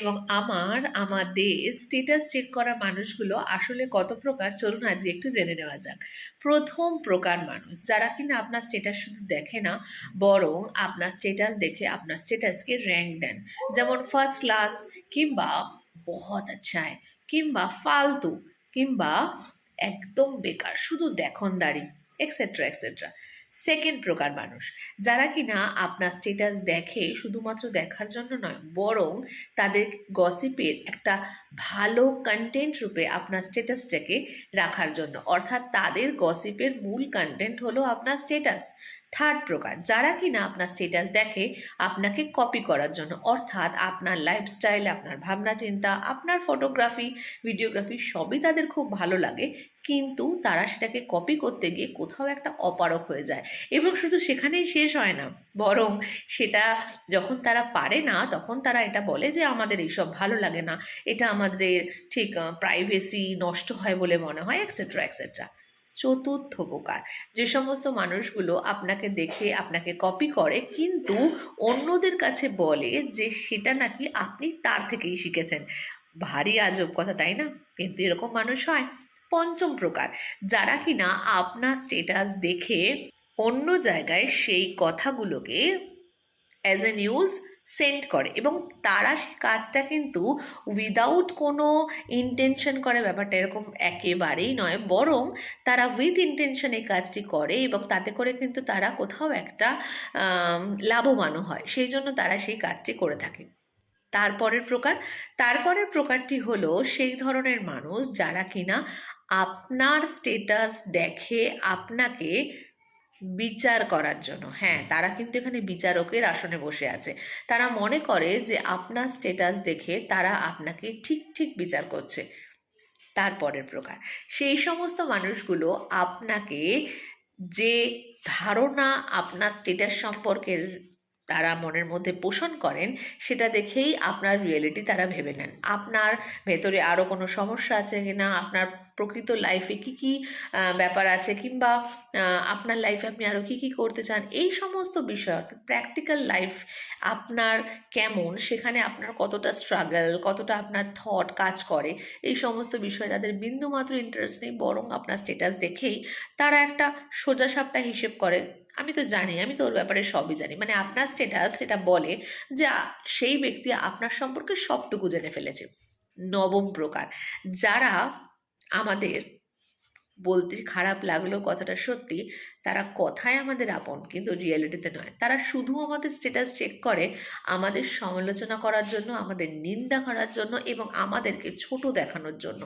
এবং আমার আমাদের স্টেটাস চেক করা মানুষগুলো আসলে কত প্রকার? চলুন আজকে একটু জেনে নেওয়া যাক। প্রথম প্রকার মানুষ, যারা কিনা আপনার স্টেটাস শুধু দেখে না, বরং আপনার স্টেটাস দেখে আপনার স্টেটাসকে র্যাঙ্ক দেন। যেমন ফার্স্ট ক্লাস কিংবা বহুত আচ্ছা কিংবা ফালতু, কিংবা একদম বেকার, শুধু দেখনদারি এক্সেট্রা এক্সেট্রা সেকেন্ড প্রকার মানুষ। যারা কিনা আপনার স্টেটাস দেখে শুধুমাত্র দেখার জন্য নয়, বরং তাদের গসিপের একটা ভালো কন্টেন্ট রূপে আপনার স্ট্যাটাসটাকে রাখার জন্য। অর্থাৎ তাদের গসিপের মূল কন্টেন্ট হলো আপনার স্টেটাস থার্ড প্রকার, যারা কিনা আপনার স্টেটাস দেখে, আপনাকে কপি করার জন্য, অর্থাৎ আপনার লাইফস্টাইল আপনার ভাবনা চিন্তা, আপনার ফটোগ্রাফি ভিডিওগ্রাফি সবই তাদের খুব ভালো লাগে, কিন্তু তারা সেটাকে কপি করতে গিয়ে কোথাও একটা অপারক হয়ে যায়। এবং শুধু সেখানেই শেষ হয় না, বরং সেটা যখন তারা পারে না, তখন তারা এটা বলে যে, আমাদের এইসব ভালো লাগে না, এটা আমাদের ঠিক প্রাইভেসি নষ্ট হয় বলে মনে হয় এক্সেট্রা এক্সেট্রা চতুর্থ প্রকার, যে সমস্ত মানুষগুলো আপনাকে দেখে, আপনাকে কপি করে, কিন্তু অন্যদের কাছে বলে যে সেটা নাকি আপনি তার থেকেই শিখেছেন। ভারী আজব কথা, তাই না? কিন্তু এরকম মানুষ হয়। পঞ্চম প্রকার, যারা কিনা আপনার স্টেটাস দেখে অন্য জায়গায় সেই কথাগুলোকে অ্যাজ এ নিউজ সেন্ড করে। এবং তারা সেই কাজটা কিন্তু উইদাউট কোনো ইন্টেনশন করে ব্যাপারটা এরকম একেবারেই নয়, বরং তারা উইথ ইন্টেনশন এই কাজটি করে এবং তাতে করে কিন্তু তারা কোথাও একটা লাভবানও হয়। সেই জন্য তারা সেই কাজটি করে থাকে। তারপরের প্রকার, তারপরের প্রকারটি হলো সেই ধরনের মানুষ যারা কিনা আপনার স্টেটাস দেখে আপনাকে বিচার করার জন্য। হ্যাঁ তারা কিন্তু এখানে বিচারকের আসনে বসে আছে। তারা মনে করে যে আপনার স্টেটাস দেখে তারা আপনাকে ঠিক ঠিক বিচার করছে। তারপরের প্রকার। সেই সমস্ত মানুষগুলো আপনাকে যে ধারণা আপনার স্টেটাস সম্পর্কে তারা মনের মধ্যে পোষণ করেন, সেটা দেখেই আপনার রিয়েলিটি তারা ভেবে নেন। আপনার ভেতরে আরও কোনো সমস্যা আছে কি না আপনার প্রকৃত লাইফে কী কী ব্যাপার আছে? কিংবা আপনার লাইফে আপনি আরও কী কী করতে চান? এই সমস্ত বিষয়, অর্থাৎ প্র্যাকটিক্যাল লাইফ আপনার কেমন? সেখানে আপনার কতটা স্ট্রাগল কতটা আপনার থট কাজ করে? এই সমস্ত বিষয়ে তাদের বিন্দুমাত্র ইন্টারেস্ট নেই, বরং আপনার স্টেটাস দেখেই তারা একটা সোজাসাপটা হিসেব করে। আমি তো জানি, আমি তো ওর ব্যাপারে সবই জানি। মানে আপনার স্টেটাস সেটা বলে যে সেই ব্যক্তি আপনার সম্পর্কে সবটুকু জেনে ফেলেছে। নবম প্রকার। যারা আমাদের বলতে খারাপ লাগলেও কথাটা সত্যি, তারা কথায় আমাদের আপন, কিন্তু রিয়েলিটিতে নয়। তারা শুধু আমাদের স্টেটাস চেক করে, আমাদের সমালোচনা করার জন্য, আমাদের নিন্দা করার জন্য এবং আমাদেরকে ছোট দেখানোর জন্য।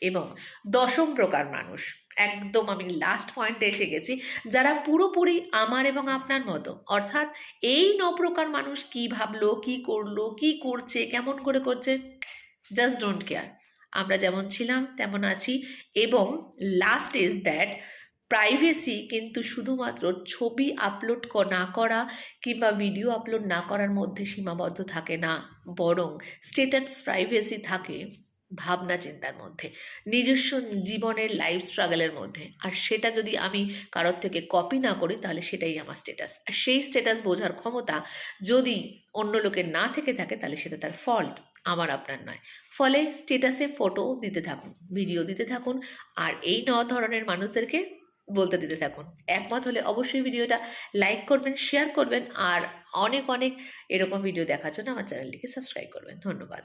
এবং দশম প্রকার মানুষ। একদম আমি লাস্ট পয়েন্টে এসে গেছি। যারা পুরোপুরি আমার এবং আপনার মতো, অর্থাৎ এই ন প্রকার মানুষ কি ভাবলো, কি করল, কি করছে, কেমন করে করছে জাস্ট ডোন্ট কেয়ার আমরা যেমন ছিলাম, তেমন আছি। এবং লাস্ট ইজ দ্যাট প্রাইভেসি কিন্তু শুধুমাত্র ছবি আপলোড না করা কিংবা ভিডিও আপলোড না করার মধ্যে সীমাবদ্ধ থাকে না। বরং স্টেটাস প্রাইভেসি থাকে। ভাবনা চিন্তার মধ্যে, নিজস্ব জীবনের লাইফ স্ট্রাগলের মধ্যে। আর সেটা যদি আমি কারোর থেকে কপি না করি, তাহলে সেটাই আমার স্টেটাস আর সেই স্টেটাস বোঝার ক্ষমতা যদি অন্য লোকের না থেকে থাকে, তাহলে সেটা তার ফল্ট আমার আপনার নয়। ফলে স্টেটাসে ফটো দিতে থাকুন ভিডিও দিতে থাকুন, আর এই ন ধরনের মানুষদেরকে বলতে দিতে থাকুন। একমত হলে অবশ্যই ভিডিওটা লাইক করবেন শেয়ার করবেন, আর অনেক অনেক এরকম ভিডিও দেখার জন্য আমার চ্যানেলটিকে সাবস্ক্রাইব করবেন। ধন্যবাদ।